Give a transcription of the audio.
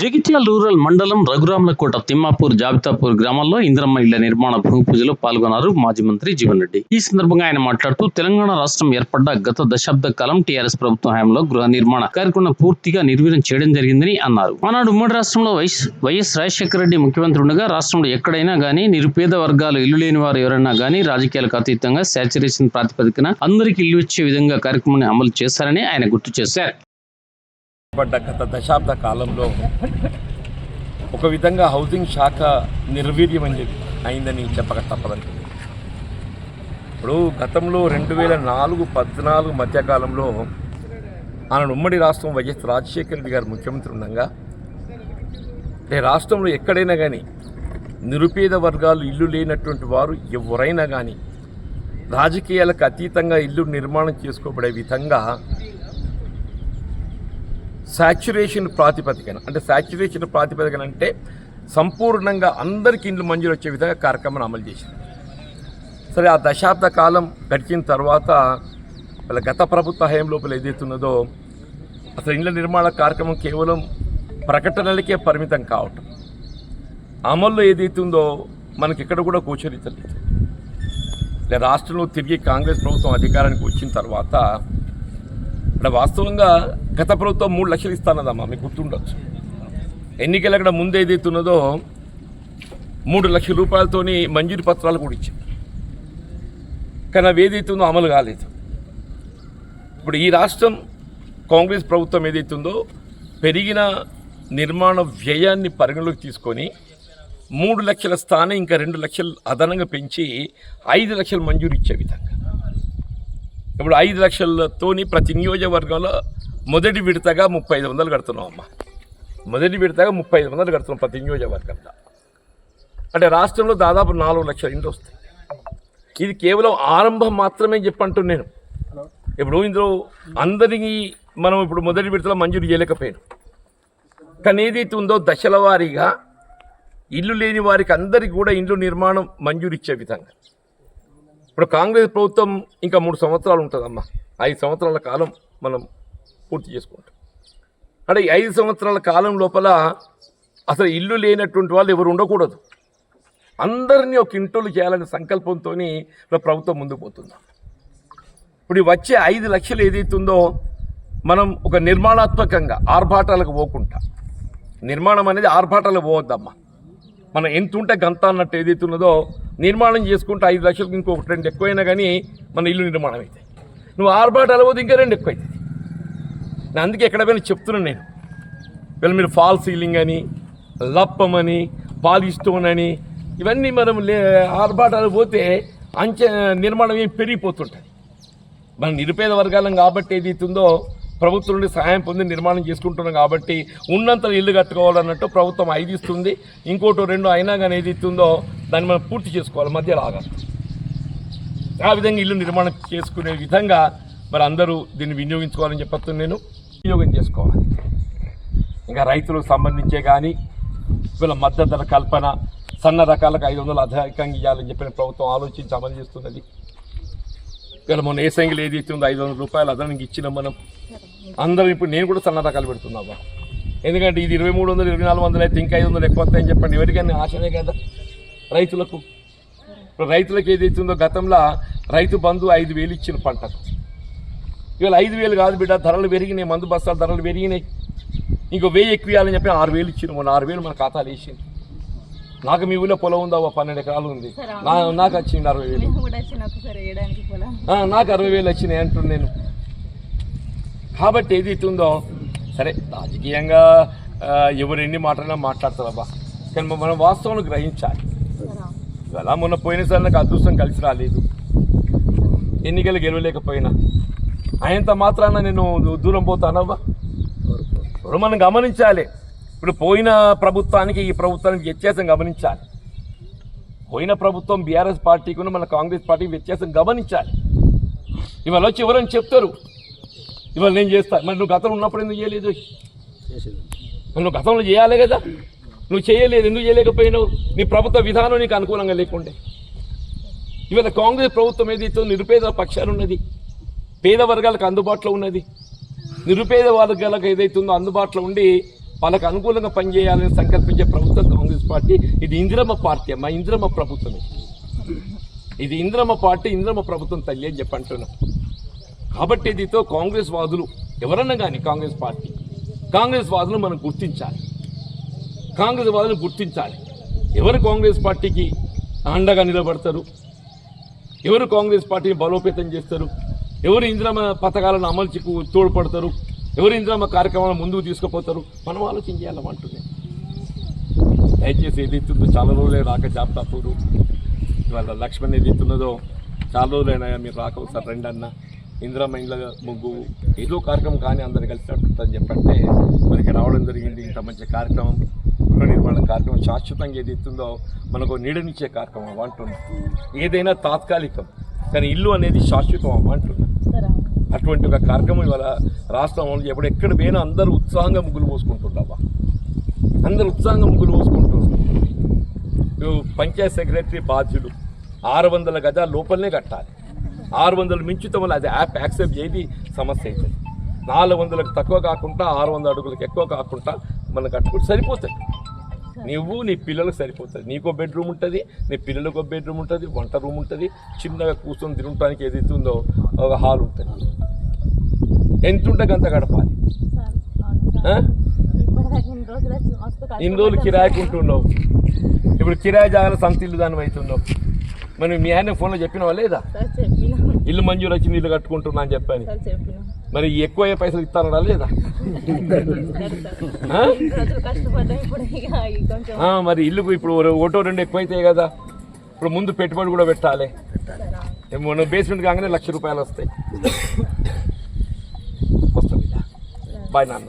Jagtial rural మండలం రఘురాములకోట తిమ్మాపూర్ జాబితాపూర్ గ్రామాల్లో ఇంద్రమ్మ ఇళ్ళ నిర్మాణ భూమి పూజలో పాల్గొన్నారు మాజీ మంత్రి జీవన్ రెడ్డి. ఈ సందర్భంగా ఆయన మాట్లాడుతూ తెలంగాణ రాష్ట్రం ఏర్పడ్డ గత దశాబ్ద కాలం టీఆర్ఎస్ ప్రభుత్వం హయాంలో గృహ నిర్మాణ కార్యక్రమం పూర్తిగా నిర్వీర్యం చేయడం జరిగిందని అన్నారు. ఆనాడు ఉమ్మడి రాష్ట్రంలో వైఎస్ వైఎస్ రాజశేఖర రెడ్డి ముఖ్యమంత్రి ఉండగా రాష్ట్రంలో ఎక్కడైనా గానీ నిరుపేద వర్గాలు ఇల్లు లేని వారు ఎవరైనా గానీ రాజకీయాలకు అతీతంగా శాచురేషన్ ప్రాతిపదికన అందరికీ ఇల్లు ఇచ్చే విధంగా కార్యక్రమాన్ని అమలు చేశారని ఆయన గుర్తు చేశారు. పడ్డ గత దశాబ్ద కాలంలో ఒక విధంగా హౌసింగ్ శాఖ నిర్వీర్యం అని చెప్పి అయిందని చెప్పక తప్పదనుకుంది ఇప్పుడు గతంలో రెండు వేల నాలుగు పద్నాలుగు మధ్యకాలంలో ఆనాడు ఉమ్మడి రాష్ట్రం వైఎస్ రాజశేఖర రెడ్డి గారు ముఖ్యమంత్రి ఉండగా అంటే రాష్ట్రంలో ఎక్కడైనా కానీ నిరుపేద వర్గాలు ఇల్లు లేనటువంటి వారు ఎవరైనా కానీ రాజకీయాలకు అతీతంగా ఇల్లు నిర్మాణం చేసుకోబడే విధంగా సాచ్యురేషన్ ప్రాతిపదికన అంటే సాచ్యురేషన్ ప్రాతిపదికన అంటే సంపూర్ణంగా అందరికీ ఇండ్లు మంజూరు వచ్చే విధంగా కార్యక్రమాన్ని అమలు చేసింది. సరే ఆ దశాబ్ద కాలం గడిచిన తర్వాత వాళ్ళ గత ప్రభుత్వ హయం లోపల ఏదైతున్నదో అసలు ఇండ్ల నిర్మాణ కార్యక్రమం కేవలం ప్రకటనలకే పరిమితం కావటం. అమల్లో ఏదైతుందో మనకి ఇక్కడ కూడా గోచరించలేదు. రాష్ట్రంలో తిరిగి కాంగ్రెస్ ప్రభుత్వం అధికారానికి వచ్చిన తర్వాత ఇక్కడ వాస్తవంగా గత ప్రభుత్వం మూడు లక్షలు ఇస్తానదమ్మా మీకు గుర్తుండొచ్చు. ఎన్నికలు అక్కడ ముందు ఏదైతున్నదో మూడు లక్షల రూపాయలతోని మంజూరు పత్రాలు కూడా ఇచ్చాం కానీ అవి ఏదైతుందో అమలు కాలేదు. ఇప్పుడు ఈ రాష్ట్రం కాంగ్రెస్ ప్రభుత్వం ఏదైతుందో పెరిగిన నిర్మాణ వ్యయాన్ని పరిగణలోకి తీసుకొని మూడు లక్షల స్థానం ఇంకా రెండు లక్షలు అదనంగా పెంచి ఐదు లక్షలు మంజూరు ఇచ్చే విధంగా. ఇప్పుడు ఐదు లక్షలతోని ప్రతి నియోజకవర్గంలో మొదటి విడతగా ముప్పై ఐదు వందలు కడుతున్నాం అమ్మ. మొదటి విడతగా ముప్పై ఐదు వందలు కడుతున్నాం ప్రతి నియోజకవర్గంలో. అంటే రాష్ట్రంలో దాదాపు నాలుగు లక్షల ఇండ్లు వస్తాయి. ఇది కేవలం ఆరంభం మాత్రమే చెప్పంటు నేను ఇప్పుడు ఇందులో అందరికీ మనం ఇప్పుడు మొదటి విడతలో మంజూరు చేయలేకపోయాను. కానీ ఏదైతే ఉందో దశల వారీగా ఇల్లు లేని వారికి అందరికీ కూడా ఇండ్లు నిర్మాణం మంజూరు ఇచ్చే విధంగా. ఇప్పుడు కాంగ్రెస్ ప్రభుత్వం ఇంకా మూడు సంవత్సరాలు ఉంటుందమ్మా. ఐదు సంవత్సరాల కాలం మనం పూర్తి చేసుకుంటాం. అంటే ఈ ఐదు సంవత్సరాల కాలం లోపల అసలు ఇల్లు లేనటువంటి వాళ్ళు ఎవరు ఉండకూడదు. అందరినీ ఒక ఇంటోలు చేయాలనే సంకల్పంతో ప్రభుత్వం ముందుకు పోతుంది. ఇప్పుడు వచ్చే ఐదు లక్షలు ఏదైతుందో మనం ఒక నిర్మాణాత్మకంగా ఆర్భాటాలకు పోకుండా నిర్మాణం అనేది ఆర్భాటాలకు పోవద్దమ్మా. మనం ఎంత ఉంటే గంత అన్నట్టు ఏదైతే ఉన్నదో నిర్మాణం చేసుకుంటే ఐదు లక్షలకు ఇంకొకటి రెండు ఎక్కువైనా కానీ మన ఇల్లు నిర్మాణం అవుతాయి నువ్వు ఆర్భాటాలు పోతే ఇంకా రెండు ఎక్కువ అవుతుంది నేను అందుకే ఎక్కడ పోయినా చెప్తున్నాను నేను. వీళ్ళు మీరు ఫాల్ సీలింగ్ అని లప్పం అని పాలిస్టోన్ అని ఇవన్నీ మనం లే ఆర్భాటాలు పోతే అంచె నిర్మాణం ఏం పెరిగిపోతుంటుంది మనం నిరుపేద వర్గాలం కాబట్టి ఏదైతుందో ప్రభుత్వం నుండి సహాయం పొంది నిర్మాణం చేసుకుంటున్నాం కాబట్టి ఉన్నంత ఇల్లు కట్టుకోవాలన్నట్టు ప్రభుత్వం ఐదు ఇస్తుంది ఇంకోటి రెండు అయినా కానీ ఏది ఇస్తుందో దాన్ని మనం పూర్తి చేసుకోవాలి. మధ్య రాగా ఆ విధంగా ఇల్లు నిర్మాణం చేసుకునే విధంగా మరి అందరూ దీన్ని వినియోగించుకోవాలని చెప్పొచ్చు నేను. వినియోగం చేసుకోవాలి. ఇంకా రైతులకు సంబంధించే కానీ వీళ్ళ మద్దతు ధర కల్పన సన్న రకాలకు ఐదు వందలు అధికంగా ఇవ్వాలని చెప్పిన ప్రభుత్వం ఆలోచించి అమలు చేస్తున్నది. ఇలా మొన్న ఏ సంఖ్యలు ఏది ఇస్తుందో ఐదు వందల రూపాయలు అదనంగా ఇచ్చినాం మనం. అందరం ఇప్పుడు నేను కూడా సన్న రకాలు పెడుతున్నావా ఎందుకంటే ఇది ఇరవై మూడు వందలు ఇరవై నాలుగు వందలు అయితే ఇంకా ఐదు వందలు ఎక్కువ వస్తాయని చెప్పండి. ఎవరికైనా ఆశనే కదా? రైతులకు ఇప్పుడు రైతులకు ఏది ఇస్తుందో గతంలో రైతు బంధు ఐదు వేలు ఇచ్చిన పంటకు. ఇవాళ ఐదు వేలు కాదు బిడ్డ ధరలు పెరిగినాయి మందు బస్తాల ధరలు పెరిగినాయి. ఇంకో వెయ్యి ఎక్కువ ఇవ్వాలని చెప్పి ఆరు వేలు ఇచ్చిన మొన్న ఆరు వేలు మన ఖాతాలు వేసింది నాకు మీ ఊళ్ళో పొలం ఉందా? పన్నెండు ఎకరాలు ఉంది. నా నాకు వచ్చింది అరవై వేలు. నాకు అరవై వేలు వచ్చినాయి అంటున్నాను నేను. కాబట్టి ఏది ఉందో సరే రాజకీయంగా ఎవరు ఎన్ని మాట్లాడినా మాట్లాడతారబ్బా. కానీ మనం వాస్తవం గ్రహించాలి. ఇవాళ మొన్న పోయినసారి నాకు అదృష్టం కలిసి రాలేదు. ఎన్నికలు గెలవలేకపోయినా. అయంత మాత్రాన నేను దూరం పోతానవ్వా మనం గమనించాలి. ఇప్పుడు పోయిన ప్రభుత్వానికి ఈ ప్రభుత్వానికి వ్యత్యాసం గమనించాలి. పోయిన ప్రభుత్వం బీఆర్ఎస్ పార్టీకి మన కాంగ్రెస్ పార్టీకి వ్యత్యాసం గమనించాలి. ఇవాళ వచ్చి ఎవరైనా చెప్తారు? ఇవాళ నేను చేస్తా. మరి నువ్వు గతంలో ఉన్నప్పుడు ఎందుకు చేయలేదు? మరి నువ్వు గతంలో చేయాలి కదా? నువ్వు చేయలేదు ఎందుకు చేయలేకపోయినావు? నీ ప్రభుత్వ విధానం నీకు అనుకూలంగా లేకుండే. ఇవాళ కాంగ్రెస్ ప్రభుత్వం ఏదైతే నిరుపేద పక్షాలు ఉన్నది పేద వర్గాలకు అందుబాటులో ఉన్నది నిరుపేద వర్గాలకు ఏదైతే ఉందో అందుబాటులో ఉండి వాళ్ళకు అనుకూలంగా పనిచేయాలని సంకల్పించే ప్రభుత్వం కాంగ్రెస్ పార్టీ. ఇది ఇందిరమ్మ పార్టీ మా ఇందిరమ్మ ప్రభుత్వం ఇది. ఇంద్రమ్మ పార్టీ ఇంద్రమ్మ ప్రభుత్వం తల్లి అని చెప్పి కాబట్టి దీంతో కాంగ్రెస్ వాదులు ఎవరన్నా కానీ కాంగ్రెస్ పార్టీ. కాంగ్రెస్ వాదులు మనం గుర్తించాలి. కాంగ్రెస్ వాదులు గుర్తించాలి. ఎవరు కాంగ్రెస్ పార్టీకి అండగా నిలబడతారు? ఎవరు కాంగ్రెస్ పార్టీని బలోపేతం చేస్తారు? ఎవరు ఇంద్రమ్మ పథకాలను అమలు తోడ్పడతారు? ఎవరు ఇంద్రమ కార్యక్రమాలను ముందుకు తీసుకుపోతారు? మనం ఆలోచన చేయాలమంటున్నాయి దయచేసి ఏదైతుందో చాలా రోజులే రాక జాబితాపూరు ఇవాళ లక్ష్మణ్ ఏదైతున్నదో చాలా రోజులైనా మీరు రాక ఒకసారి రండి అన్న. ఇందిరమ్మ ఇండ్ల ముగ్గు ఏదో కార్యక్రమం కానీ అందరు కలిసినట్టుందని చెప్పంటే మనకి రావడం జరిగింది. ఇంత మంచి కార్యక్రమం గృహ నిర్మాణ కార్యక్రమం శాశ్వతంగా ఏది ఇస్తుందో మనకు నీడనిచ్చే కార్యక్రమం అంటున్నాం ఏదైనా తాత్కాలికం కానీ ఇల్లు అనేది శాశ్వతం అంటున్నాం అటువంటి ఒక కార్యక్రమం ఇవాళ రాష్ట్రంలో ఎప్పుడు ఎక్కడ పోయినా అందరూ ఉత్సాహంగా ముగ్గులు పోసుకుంటుండవా అందరూ ఉత్సాహంగా ముగ్గులు పోసుకుంటున్నారు ఇవి పంచాయత్ సెక్రటరీ బాధ్యులు. ఆరు వందల గజాల లోపలనే కట్టాలి. ఆరు వందలు మించితే మళ్ళీ అది యాప్ యాక్సెప్ట్ చేయది సమస్య అవుతుంది. నాలుగు వందలకు తక్కువ కాకుండా ఆరు వందల అడుగులకు ఎక్కువ కాకుండా మనం కట్టుకుంటే సరిపోతుంది. నువ్వు నీ పిల్లలకు సరిపోతుంది. నీకో బెడ్రూమ్ ఉంటుంది నీ పిల్లలకు బెడ్రూమ్ ఉంటుంది వంట రూమ్ ఉంటుంది. చిన్నగా కూర్చొని తినడానికి ఏదైతే ఉందో ఒక హాల్ ఉంటుంది. ఎంత ఉంటే అంత గడపాలి. ఇన్ని రోజులు కిరాయికి ఉంటున్నావు. ఇప్పుడు కిరాయి జాగాల సంత ఇల్లు దాని అవుతున్నావు మరి మీ ఆయన ఫోన్లో చెప్పినావా లేదా? ఇల్లు మంజూరు వచ్చి ఇల్లు కట్టుకుంటున్నా అని చెప్పిన. మరి ఎక్కువ పైసలు ఇస్తానడా లేదా? మరి ఇల్లుకు ఇప్పుడు ఒకటో రెండు ఎక్కువైతాయి కదా ఇప్పుడు ముందు పెట్టుబడి కూడా పెట్టాలి. మనం బేస్మెంట్ కాగానే లక్ష రూపాయలు వస్తాయి. వస్తుంది. బాయ్ నాన్న.